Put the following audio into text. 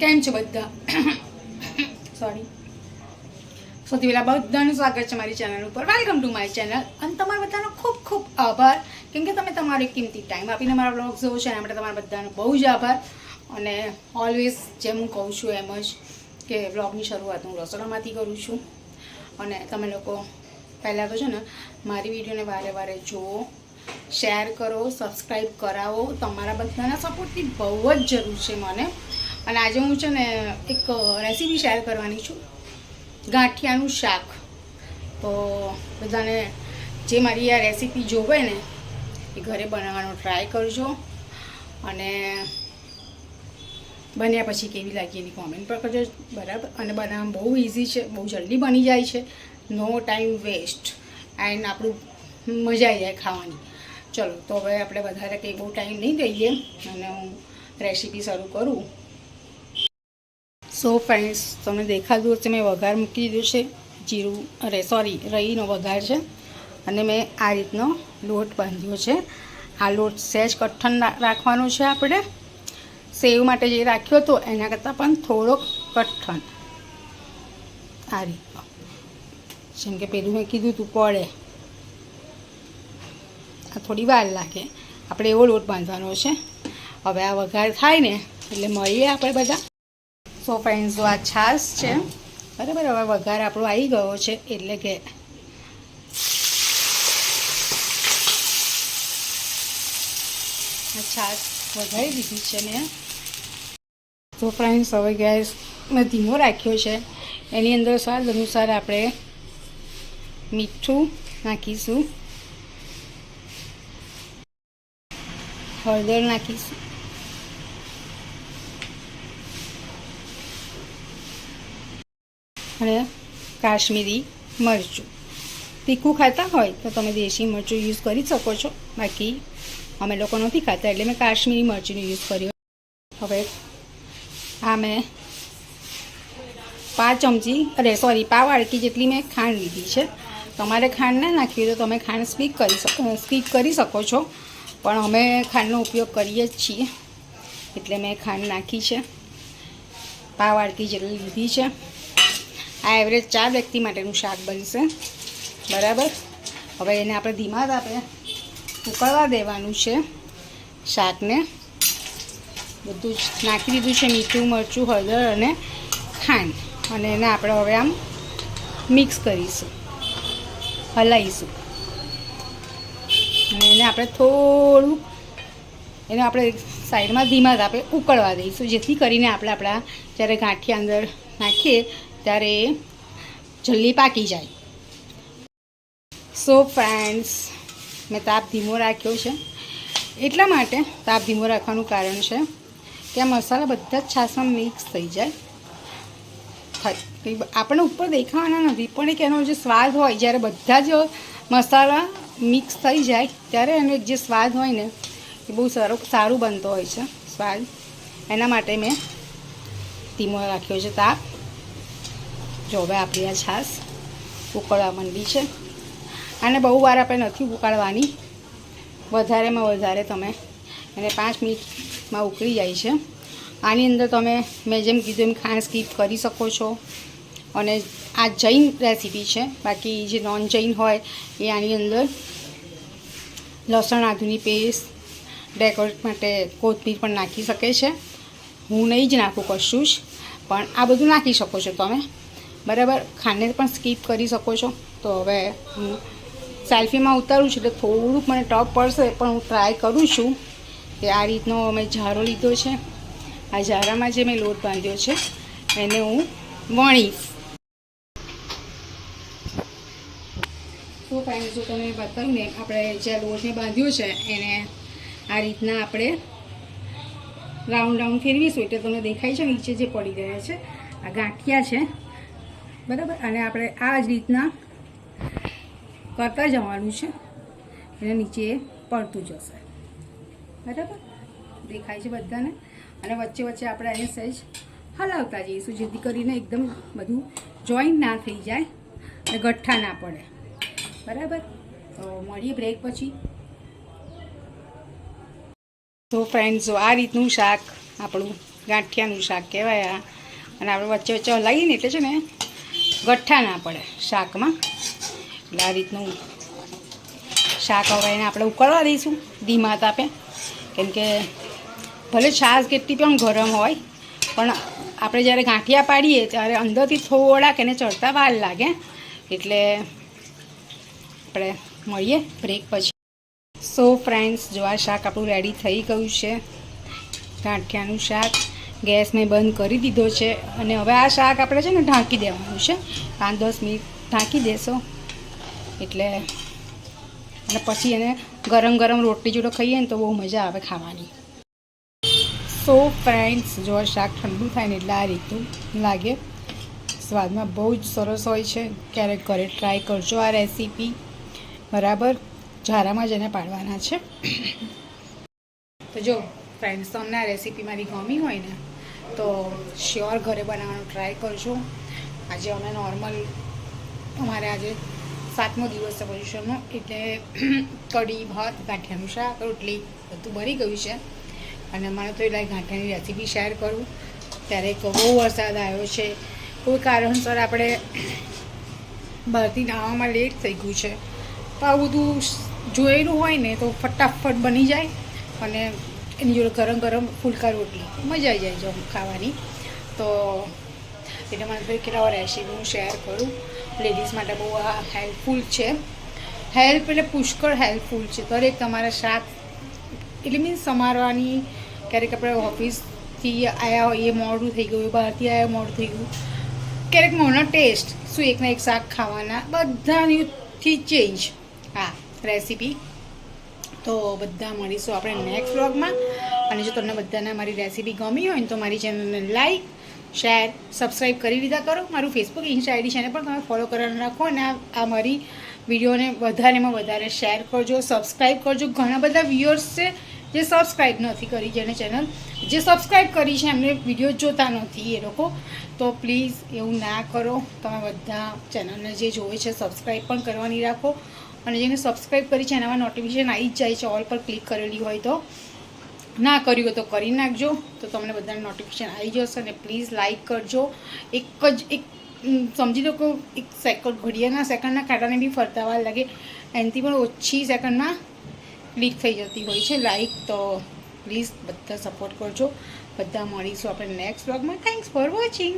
કેમ છો બધા? સોરી સૌથી પહેલાં બધાનું સ્વાગત છે મારી ચેનલ ઉપર. વેલકમ ટુ માય ચેનલ અને તમારા બધાનો ખૂબ ખૂબ આભાર. કેમ કે તમે તમારો કિંમતી ટાઈમ આપીને મારા બ્લોગ જોવો છો, એના માટે તમારા બધાનો બહુ જ આભાર. અને ઓલવેઝ જેમ હું કહું છું એમ જ કે બ્લોગની શરૂઆત હું રસોડામાંથી કરું છું. અને તમે લોકો પહેલાં તો છે ને મારી વિડીયોને વારે વારે જુઓ શેર કરો સબસ્ક્રાઈબ કરાવો. તમારા બધાના સપોર્ટની બહુ જ જરૂર છે મને. અને આજે હું છે ને એક રેસીપી શેર કરવાની છું. ગાંઠિયાનું શાક. તો બધાને જે મારી આ રેસીપી જોવે ને, એ ઘરે બનાવવાનો ટ્રાય કરજો. અને બન્યા પછી કેવી લાગી એની કોમેન્ટ પણ કરજો. બરાબર? અને બનાવવામાં બહુ ઇઝી છે, બહુ જલ્દી બની જાય છે. નો ટાઈમ વેસ્ટ એન્ડ આપણું મજા આવી જાય ખાવાની. ચલો, તો હવે આપણે વધારે કંઈ બહુ ટાઈમ નહીં દઈએ. અને હું રેસીપી શરૂ કરું. સો ફ્રેન્ડ્સ તમને દેખાતું હશે મેં વઘાર મૂકી દીધું છે. જીરું, અરે સોરી રહીનો વઘાર છે. અને મેં આ રીતનો લોટ બાંધ્યો છે. આ લોટ સહેજ કઠણ રાખવાનો છે આપણે. સેવ માટે જે રાખ્યો હતો, એના કરતાં પણ થોડોક કઠણ. આ રીતનો. જેમ કે પેલું મેં કીધું તું, પડે. આ થોડી વાર લાગે. આપણે એવો લોટ બાંધવાનો છે. હવે આ વઘાર થાય ને, એટલે મળીએ આપણે બધા. સો ફ્રેન્ડ્સ આ છાશ છે. બરાબર, હવે વઘાર આપણો આવી ગયો છે, એટલે કે આ છાશ વઘારી દીધી છે મેં. તો ફ્રેન્ડ્સ હવે ગેસ મેં ધીમો રાખ્યો છે. એની અંદર સ્વાદ અનુસાર આપણે મીઠું નાખીશું. હળદર નાખીશું. અને કાશ્મીરી મરચું. તીખું ખાતા હોય તો તમે દેશી મરચું યુઝ કરી શકો છો. બાકી અમે લોકો નથી ખાતા એટલે મેં કાશ્મીરી મરચીનો યુઝ કર્યો. હવે આ મેં પાંચ ચમચી, અરે સોરી પાવ વાડકી જેટલી મેં ખાંડ લીધી છે. તમારે ખાંડ ના નાખવી તો તમે ખાંડ સ્પીક કરી શકો સ્પીક કરી શકો છો. પણ અમે ખાંડનો ઉપયોગ કરીએ જ છીએ. એટલે મેં ખાંડ નાખી છે. પાવ વાડકી જેટલી લીધી છે. આ એવરેજ ચાર વ્યક્તિ માટેનું શાક બનશે. બરાબર? હવે એને આપણે ધીમા તાપે ઉકળવા દેવાનું છે શાકને. બધું જ નાખી દીધું છે મીઠું, મરચું, હળદર અને ખાંડ. અને એને આપણે હવે આમ મિક્સ કરીશું. હલાવીશું અને એને આપણે થોડું એને આપણે સાઈડમાં ધીમા તાપે ઉકળવા દઈશું, જેથી કરીને આપણે આપણા જ્યારે ગાંઠિયા અંદર નાખીએ ત્યારે જલ્દી પાકી જાય. સો ફ્રેન્ડ્સ મેં તાપ ધીમો રાખ્યો છે. એટલા માટે તાપ ધીમો રાખવાનું કારણ છે કે આ મસાલા બધા જ છાશમાં મિક્સ થઈ જાય. આપણે ઉપર દેખાવાના નથી, પણ એક એનો જે સ્વાદ હોય, જ્યારે બધા જ મસાલા મિક્સ થઈ જાય, ત્યારે એનો જે સ્વાદ હોય ને, એ બહુ સારો, સારું બનતો હોય છે સ્વાદ. એના માટે મેં ધીમો રાખ્યો છે તાપ. જો હવે આપણી આ છાશ ઉકળવા માંડી છે. આને બહુ વાર આપણે નથી ઉકાળવાની. વધારેમાં વધારે તમે એને પાંચ મિનિટમાં ઉકળી જાય છે. આની અંદર તમે મેં જેમ કીધું એમ ખાંડ સ્કીપ કરી શકો છો. અને આ જૈન રેસીપી છે. બાકી જે નોન જૈન હોય એ આની અંદર લસણ, આદુની પેસ્ટ ડેકોરેટ માટે કોથમીર પણ નાખી શકે છે. હું નહીં જ નાખું કશું જ, પણ આ બધું નાખી શકો છો તમે. બરાબર? ખાંડને પણ સ્કીપ કરી શકો છો. તો હવે હું સેલ્ફીમાં ઉતારું છું એટલે થોડુંક મને ટફ પડશે, પણ હું ટ્રાય કરું છું કે આ રીતનો મેં ઝારો લીધો છે. આ ઝારામાં જે મેં લોટ બાંધ્યો છે, એને હું વણીશ. તો ફ્રેન્ડ જો તમે બતાવ્યું ને, આપણે જે લોટને બાંધ્યો છે, એને આ રીતના આપણે રાઉન્ડ રાઉન્ડ ફેરવીશું એટલે તમને દેખાય છે નીચે જે પડી રહ્યા છે. આ ગાંઠિયા છે. બરાબર? અને આપણે આ જ રીતના કરતા જવાનું છે. એને નીચે પડતું જશે. બરાબર? દેખાય છે બધાને? અને વચ્ચે વચ્ચે આપણે એને સહેજ હલાવતા જઈશું, જેથી કરીને એકદમ બધું જોઈન્ટ ના થઈ જાય અને ગઠ્ઠા ના પડે. બરાબર? તો મળીએ બ્રેક પછી. તો ફ્રેન્ડ્સો આ રીતનું શાક આપણું ગાંઠિયાનું શાક કહેવાય અને આપણે વચ્ચે વચ્ચે હલાવીએ ને એટલે છે ને ગઠ્ઠા ના પડે શાકમાં. એટલે આ રીતનું શાક હવે આપણે ઉકળવા દઈશું ધીમા તાપે. કેમ કે ભલે છાશ કેટલી પણ ગરમ હોય, પણ આપણે જ્યારે ગાંઠિયા પાડીએ ત્યારે અંદરથી થોડાક એને ચડતા વાર લાગે. એટલે આપણે મળીએ બ્રેક પછી. સો ફ્રેન્ડ્સ જો આ શાક આપણું રેડી થઈ ગયું છે, ગાંઠિયાનું શાક. ગેસ મેં બંધ કરી દીધો છે અને હવે આ શાક આપણે છે ને ઢાંકી દેવાનું છે. પાંચ દસ મિનિટ ઢાંકી દેશો. એટલે અને પછી એને ગરમ ગરમ રોટલી જોડે ખાઈએ ને તો બહુ મજા આવે ખાવાની. સો ફ્રેન્ડ્સ જો શાક ઠંડુ થાય ને એટલે આ રીતનું લાગે. સ્વાદમાં બહુ જ સરસ હોય છે. ક્યારેક ઘરે ટ્રાય કરજો આ રેસીપી બરાબર? ઝારામાં જ એને પાડવાના છે. તો જો ફ્રેન્ડ્સ તમને આ રેસીપી મારી ગમી હોય ને તો શ્યોર ઘરે બનાવવાનું ટ્રાય કરશું આજે અમે નોર્મલ અમારે આજે સાતમો દિવસ છે પોઝિશનનો એટલે કઢી, ભાત, ગાંઠિયાનું શાક, રોટલી, બધું બની ગયું છે. અને મારે તો એટલે ગાંઠિયાની રેસીપી શેર કરું. ત્યારે એક બહુ વરસાદ આવ્યો છે. કોઈ કારણસર આપણે બહારથી નાવામાં લેટ થઈ ગયું છે. તો આ બધું જોયેલું હોય ને તો ફટાફટ બની જાય. અને એની જોડે ગરમ ગરમ ફુલકા રોટલી. મજા આવી જાય જો ખાવાની. તો એટલે મને ભાઈ કેટલા રેસીપી હું શેર કરું. લેડીઝ માટે બહુ આ હેલ્પફુલ છે. હેલ્પ એટલે પુષ્કળ હેલ્પફુલ છે. દરેક તમારા શાક એટલે મીન્સ સમારવાની ક્યારેક આપણે ઓફિસથી આવ્યા હોઈએ મોડું થઈ ગયું, બહારથી આવ્યા મોડું થઈ ગયું. ક્યારેક મોનો ટેસ્ટ શું એકના એક શાક ખાવાના બધાથી ચેન્જ હા રેસીપી તો બધા મળીશું આપણે નેક્સ્ટ વ્લોગમાં અને જો તમને બધાને મારી રેસીપી ગમી હોય ને તો મારી ચેનલને લાઈક શેર સબસ્ક્રાઈબ કરી લીધા કરો. મારું ફેસબુક ઇન્સ્ટા આઈડી છે એને પણ તમે ફોલો કરવાનું રાખો અને આ મારી વિડીયોને વધારેમાં વધારે શેર કરજો સબસ્ક્રાઈબ કરજો. ઘણા બધા વ્યુઅર્સ છે જે સબસ્ક્રાઈબ નથી કરી જેને ચેનલ જે સબસ્ક્રાઈબ કરી છે એમને વીડિયો જોતા નથી એ લોકો. તો પ્લીઝ એવું ના કરો. તમે બધા ચેનલને જે જોવે છે સબસ્ક્રાઈબ પણ કરવાની રાખો. અને જેને સબસ્ક્રાઈબ કરી છે, એનામાં નોટિફિકેશન આવી જ જાય છે ઓલ પર ક્લિક કરેલી હોય તો. ના કર્યું હોય તો કરી નાખજો, તો તમને બધાને નોટિફિકેશન આવી જશે અને પ્લીઝ લાઇક કરજો. એક જ, એક સમજી લો કે એક સેકન્ડ ઘડિયાળના સેકન્ડના કાંટાને બી ફરતાવા લાગે, એનાથી પણ ઓછી સેકન્ડમાં ક્લિક થઈ જતી હોય છે. લાઇક તો પ્લીઝ બધા સપોર્ટ કરજો. બધા મળીશું આપણે નેક્સ્ટ વ્લોગમાં થેન્ક્સ ફોર વોચિંગ